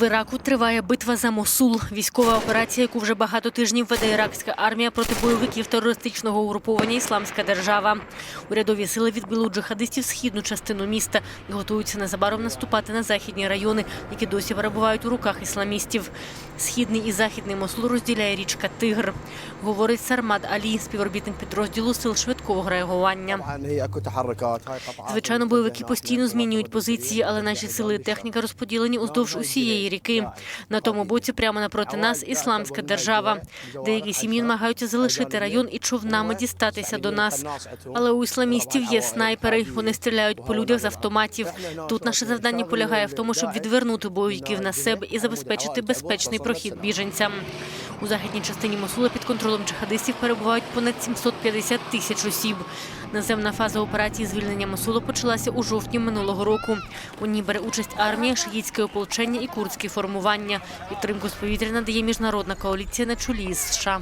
В Іраку триває битва за Мосул. Військова операція, яку вже багато тижнів веде іракська армія проти бойовиків терористичного угруповання Ісламська держава. Урядові сили відбили у джихадистів східну частину міста і готуються незабаром наступати на західні райони, які досі перебувають у руках ісламістів. Східний і західний Мослу розділяє річка Тигр, говорить Сармат Алі, співробітник підрозділу сил швидкого реагування. Звичайно, бойовики постійно змінюють позиції, але наші сили і техніка розподілені уздовж усієї ріки. На тому боці, прямо напроти нас, ісламська держава. Деякі сім'ї намагаються залишити район і човнами дістатися до нас. Але у ісламістів є снайпери. Вони стріляють по людях з автоматів. Тут наше завдання полягає в тому, щоб відвернути бойовиків на себе і забезпечити безпечний прохід біженцям. У західній частині Мосула під контролем джихадистів перебувають понад 750 тисяч осіб. Наземна фаза операції звільнення Мосула почалася у жовтні минулого року. У ній бере участь армія, шиїцьке ополчення і курдські формування. Підтримку з повітря надає міжнародна коаліція на чолі з США.